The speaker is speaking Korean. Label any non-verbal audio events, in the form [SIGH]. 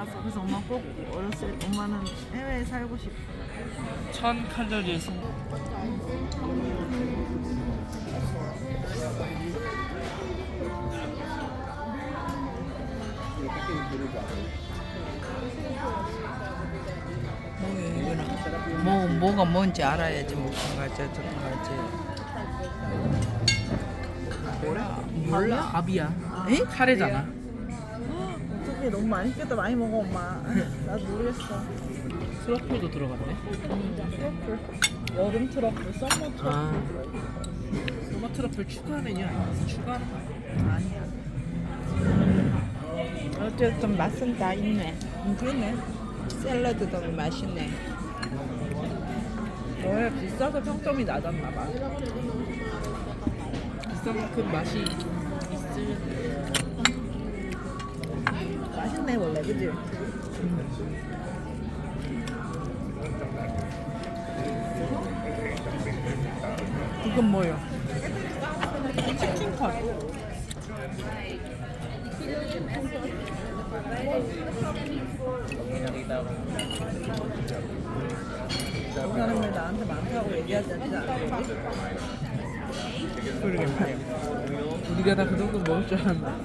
알았어. 그래서 엄마 꼭 어렸을 때 엄마는 해외에 살고 싶어. 천 뭐야 이거는 뭐 뭐가 뭔지 알아야지 먹는 거지 어떤 거지 뭐야? 몰라 밥이야 에? 카레잖아 어떻게 너무 시켰다 많이 먹어 엄마. [LAUGHS] 나도 모르겠어. 트러플도 들어갔네 트러플. 여름 트러플, 썸머 트러플. 아 토마 트러플 추가 메뉴 아니야? 추가하는 거 아니야? 아니야. 어쨌든 맛은 다 있네 음, 그렇네. 샐러드도 맛있네 너네 비싸서 평점이 낮았나 봐. 비싼 만큼 맛이 있을 맛 있네 원래 그지? 이건 뭐요? 치킨 컷. 이 사람들 나한테 많다고 얘기하지 않지? 그러게 말이야 우리가 다 그 정도 먹을 줄 알았나